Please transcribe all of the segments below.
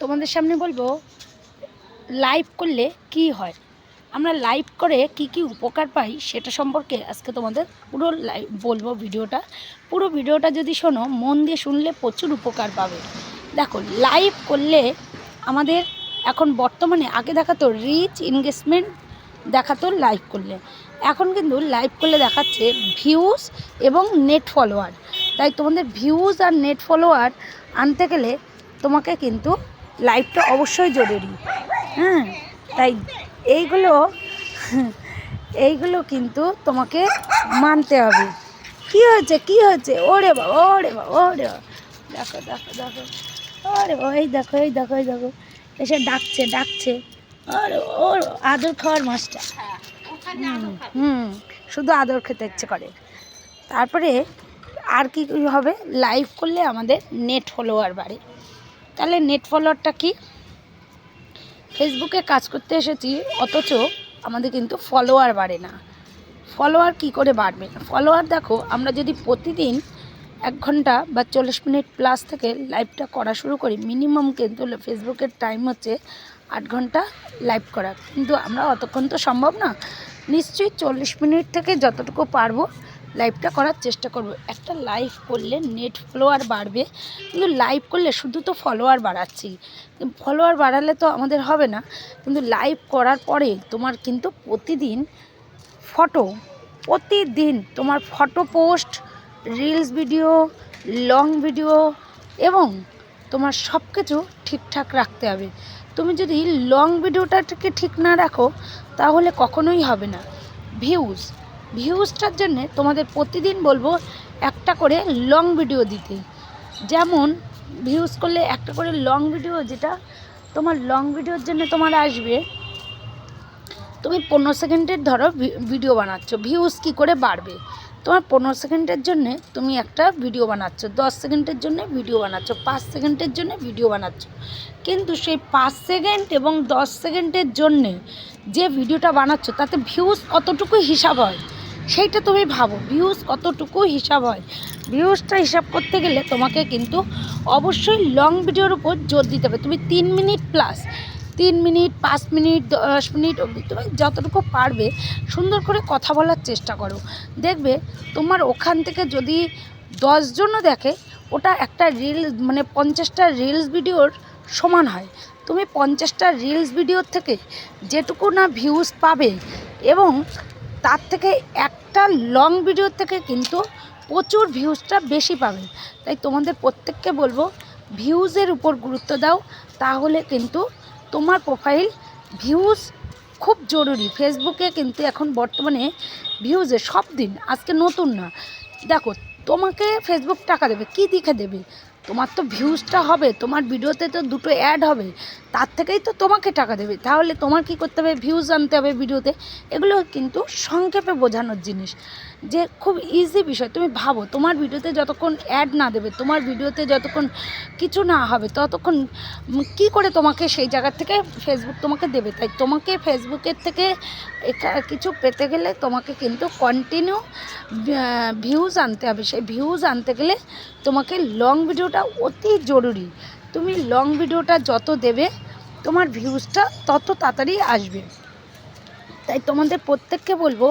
তোমাদের সামনে বলব লাইভ করলে কি হয়? আমরা লাইভ করে কি কি উপকার পাই সেটা সম্পর্কে আজকে তোমাদের পুরো লাইভ বলব ভিডিওটা। পুরো ভিডিওটা যদি শোনো, মন দিয়ে শুনলে প্রচুর উপকার পাবে। দেখো লাইভ করলে আমাদের এখন বর্তমানে আগে দেখাতো রিচ এনগেজমেন্ট দেখাতো লাইভ করলে। এখন কিন্তু লাইভ করলে দেখাচ্ছে ভিউজ এবং নেট ফলোয়ার তাই তোমাদের ভিউজ আর নেট ফলোয়ার আনতে গেলে তোমাকে কিন্তু লাইভটা অবশ্যই জরুরি। হ্যাঁ তাই এইগুলো এইগুলো কিন্তু তোমাকে মানতে হবে। কি হয়েছে কি হয়েছে? ওরে বাবা ওরে বাবা ওরে বাবা। দেখো দেখো দেখো। ওরে বাবা এই দেখো এই দেখো এই দেখো। এসে ডাকছে ডাকছে। ওরে ওর আদর খাওয়ার মাছটা হুম, শুধু আদর খেতে ইচ্ছে করে। তারপরে আর কি হবে? লাইভ করলে আমাদের নেট ফলোয়ার বাড়ে। তাহলে নেট ফলোয়ারটা কি? ফেসবুকে কাজ করতে এসেছি, অথচ আমাদের কিন্তু ফলোয়ার বাড়ে না। ফলোয়ার কি করে বাড়বে ফলোয়ার দেখো, আমরা যদি প্রতিদিন এক ঘণ্টা বা চল্লিশ মিনিট প্লাস থেকে লাইভটা করা শুরু করি মিনিমাম কিন্তু ফেসবুকের টাইম হচ্ছে আট ঘণ্টা লাইভ করা কিন্তু আমরা অতক্ষণ তো সম্ভব না। নিশ্চয়ই চল্লিশ মিনিট থেকে যতটুকু পারব লাইভটা করার চেষ্টা করব। একটা লাইভ করলে নেট ফলোয়ার বাড়বে। কিন্তু লাইভ করলে শুধু তো ফলোয়ার বাড়াচ্ছি। ফলোয়ার বাড়ালে তো আমাদের হবে না। কিন্তু লাইভ করার পরে তোমার কিন্তু প্রতিদিন ফটো প্রতিদিন তোমার photo post reels video long video এবং তোমার সব কিছু ঠিকঠাক রাখতে হবে। তুমি যদি লং ভিডিওটাকে ঠিক না রাখো, তাহলে কখনোই হবে না। ভিউজ ভিউজটার জন্যে তোমাদের প্রতিদিন বলব একটা করে লং ভিডিও দিতে। যেমন ভিউজ করলে একটা করে লং ভিডিও যেটা তোমার লং ভিডিওর জন্য তোমার আসবে, তুমি পনেরো সেকেন্ডের ধরো ভিডিও বানাচ্ছ ভিউজ কী করে বাড়বে? তোমার পনেরো সেকেন্ডের জন্যে তুমি একটা ভিডিও বানাচ্ছ, দশ সেকেন্ডের জন্য ভিডিও বানাচ্ছ, পাঁচ সেকেন্ডের জন্য ভিডিও বানাচ্ছ। কিন্তু সেই পাঁচ সেকেন্ড এবং দশ সেকেন্ডের জন্যে যে ভিডিওটা বানাচ্ছ, তাতে ভিউজ কতটুকু হিসাব হয়? সেইটা তুমি ভাবো। ভিউজ কতটুকু হিসাব হয়? ভিউজটা হিসাব করতে গেলে তোমাকে কিন্তু অবশ্যই লং ভিডিওর উপর জোর দিতে হবে। তুমি তিন মিনিট প্লাস তিন মিনিট পাঁচ মিনিট দশ মিনিট অবধি তুমি যতটুকু পারবে সুন্দর করে কথা বলার চেষ্টা করো। দেখবে তোমার ওখান থেকে যদি দশজনও দেখে, ওটা একটা রিল মানে পঞ্চাশটা রিলস ভিডিওর সমান হয়। তুমি পঞ্চাশটা রিলস ভিডিওর থেকে যেটুকু না ভিউজ পাবে এবং তার থেকে একটা লং ভিডিওর থেকে কিন্তু প্রচুর ভিউজটা বেশি পাবে তাই তোমাদের প্রত্যেককে বলব ভিউজের উপর গুরুত্ব দাও, তাহলে কিন্তু তোমার প্রোফাইল ভিউজ খুব জরুরি। ফেসবুকে কিন্তু এখন বর্তমানে ভিউজে সব দিন, আজকে নতুন না। দেখো, তোমাকে ফেসবুক টাকা দেবে, কি দেখে দেবে? তোমার তো ভিউজটা হবে, তোমার ভিডিওতে তো দুটো অ্যাড হবে, তার থেকেই তো তোমাকে টাকা দেবে। তাহলে তোমার কি করতে হবে? ভিউজ আনতে হবে ভিডিওতে এগুলো কিন্তু সংক্ষেপে বোঝানোর জিনিস। যে খুব ইজি বিষয়। তুমি ভাবো, তোমার ভিডিওতে যতক্ষণ অ্যাড না দেবে, তোমার ভিডিওতে যতক্ষণ কিছু না হবে, ততক্ষণ কি করে তোমাকে সেই জায়গা থেকে ফেসবুক তোমাকে দেবে? তাই তোমাকে ফেসবুকের থেকে কিছু পেতে গেলে তোমাকে কিন্তু কন্টিনিউ ভিউজ আনতে হবে। সেই ভিউজ আনতে গেলে তোমাকে লং ভিডিওটা অতি জরুরি। তুমি লং ভিডিওটা যত দেবে, তোমার ভিউজটা তত তাড়াতাড়ি আসবে। তাই তোমাদের প্রত্যেককে বলব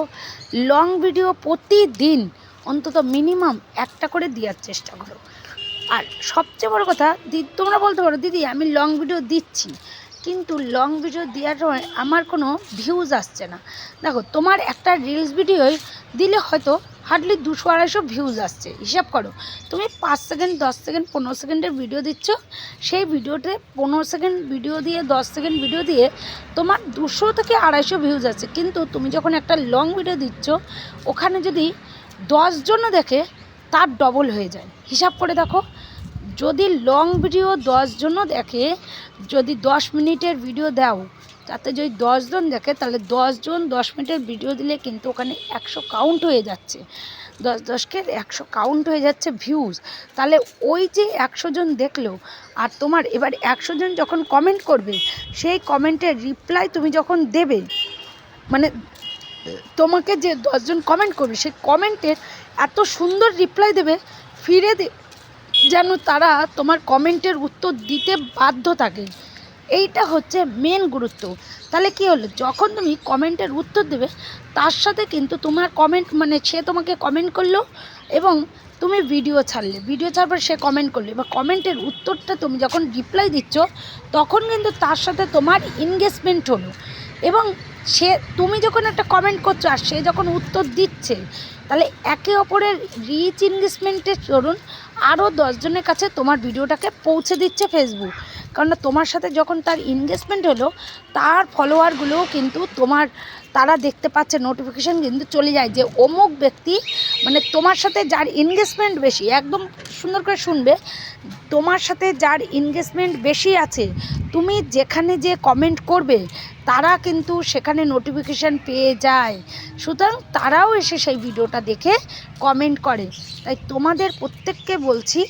লং ভিডিও প্রতিদিন অন্তত মিনিমাম একটা করে দেওয়ার চেষ্টা করো। আর সবচেয়ে বড় কথা তোমরা বলতে পারো, দিদি, আমি লং ভিডিও দিচ্ছি। কিন্তু লং ভিডিও দেওয়ার সময় আমার কোনো ভিউজ আসছে না। দেখো, তোমার একটা রিলস ভিডিওয় দিলে হয়তো হার্ডলি দুশো আড়াইশো ভিউজ আসছে। হিসাব করো, তুমি পাঁচ সেকেন্ড দশ সেকেন্ড পনেরো সেকেন্ডের ভিডিও দিচ্ছ। সেই ভিডিওতে পনেরো সেকেন্ড ভিডিও দিয়ে, দশ সেকেন্ড ভিডিও দিয়ে তোমার দুশো থেকে আড়াইশো ভিউজ আছে কিন্তু তুমি যখন একটা লং ভিডিও দিচ্ছ, ওখানে যদি দশজনও দেখে, তার ডবল হয়ে যায়। হিসাব করে দেখো, যদি লং ভিডিও দশজনও দেখে, যদি দশ মিনিটের ভিডিও দাও তাতে যদি দশজন দেখে, তাহলে দশজন, দশ মিনিটের ভিডিও দিলে কিন্তু ওখানে একশো কাউন্ট হয়ে যাচ্ছে। দশ, দশকে একশো কাউন্ট হয়ে যাচ্ছে ভিউজ তাহলে ওই যে একশো জন দেখল, আর তোমার এবার একশো জন যখন কমেন্ট করবে, সেই কমেন্টের রিপ্লাই তুমি যখন দেবে মানে তোমাকে যে দশজন কমেন্ট করবে, সেই কমেন্টের এত সুন্দর রিপ্লাই দেবে, ফিরে দে যেন তারা তোমার কমেন্টের উত্তর দিতে বাধ্য থাকে। এইটা হচ্ছে মেন গুরুত্ব। তাহলে কি হলো? যখন তুমি কমেন্টের উত্তর দেবে, তার সাথে কিন্তু তোমার কমেন্ট মানে সে তোমাকে কমেন্ট করল এবং তুমি ভিডিও ছাড়লে। ভিডিও ছাড়বার সে কমেন্ট করল। এবার কমেন্টের উত্তরটা তুমি যখন রিপ্লাই দিচ্ছ, তখন কিন্তু তার সাথে তোমার এনগেজমেন্ট হলো। এবং সে, তুমি যখন একটা কমেন্ট করছ আর সে যখন উত্তর দিচ্ছে, তাহলে একে অপরের রিচ এনগেজমেন্টের ধরুন আরও দশজনের কাছে তোমার ভিডিওটাকে পৌঁছে দিচ্ছে ফেসবুক কারণ তোমার সাথে যখন তার এনগেজমেন্ট হলো, তার ফলোয়ারগুলোও কিন্তু তোমার, তারা দেখতে পাচ্ছে নোটিফিকেশান কিন্তু চলে যায় যে অমুক ব্যক্তি মানে তোমার সাথে যার এনগেজমেন্ট বেশি, একদম সুন্দর করে শুনবে, তোমার সাথে যার এনগেজমেন্ট বেশি আছে, তুমি যেখানে যে কমেন্ট করবে, তারা কিন্তু সেখানে নোটিফিকেশান পেয়ে যায়। সুতরাং তারাও এসে সেই ভিডিওটা দেখে কমেন্ট করে। তাই তোমাদের প্রত্যেককে বলছি,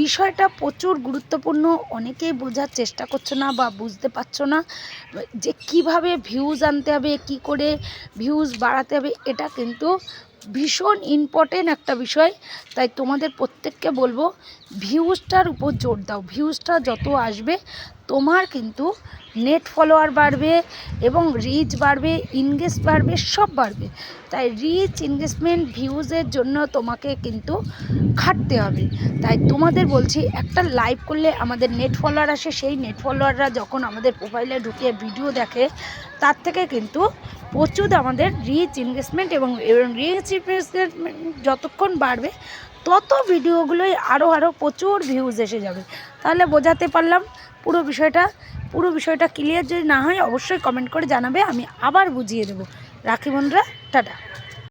বিষয়টা প্রচুর গুরুত্বপূর্ণ, অনেকেই বোঝার চেষ্টা করছ না বা বুঝতে পারছ না, যে কীভাবে ভিউজ আনতে হবে, কি করে ভিউজ বাড়াতে হবে, এটা কিন্তু ভীষণ ইম্পর্টেন্ট একটা বিষয় তাই তোমাদের প্রত্যেককে বলব ভিউজটার উপর জোর দাও। ভিউজটা যত আসবে, তোমার কিন্তু নেট ফলোয়ার বাড়বে এবং রিচ বাড়বে ইনগেজ বাড়বে, সব বাড়বে। তাই রিচ ইনগেজমেন্ট ভিউজের জন্য তোমাকে কিন্তু খাটতে হবে। তাই তোমাদের বলছি, একটা লাইভ করলে আমাদের নেট ফলোয়ার আসে। সেই নেট ফলোয়াররা যখন আমাদের প্রোফাইলে ঢুকিয়ে ভিডিও দেখে, তার থেকে কিন্তু প্রচুর আমাদের রিচ ইনভেস্টমেন্ট এবং রিচ ইনভেস্টমেন্ট যতক্ষণ বাড়বে তত ভিডিওগুলোই আরও আরও প্রচুর ভিউজ এসে যাবে। তাহলে বোঝাতে পারলাম পুরো বিষয়টা। পুরো বিষয়টা ক্লিয়ার যদি না হয়, অবশ্যই কমেন্ট করে জানাবে, আমি আবার বুঝিয়ে দেবো। রাখি বন্ধুরা, টাটা।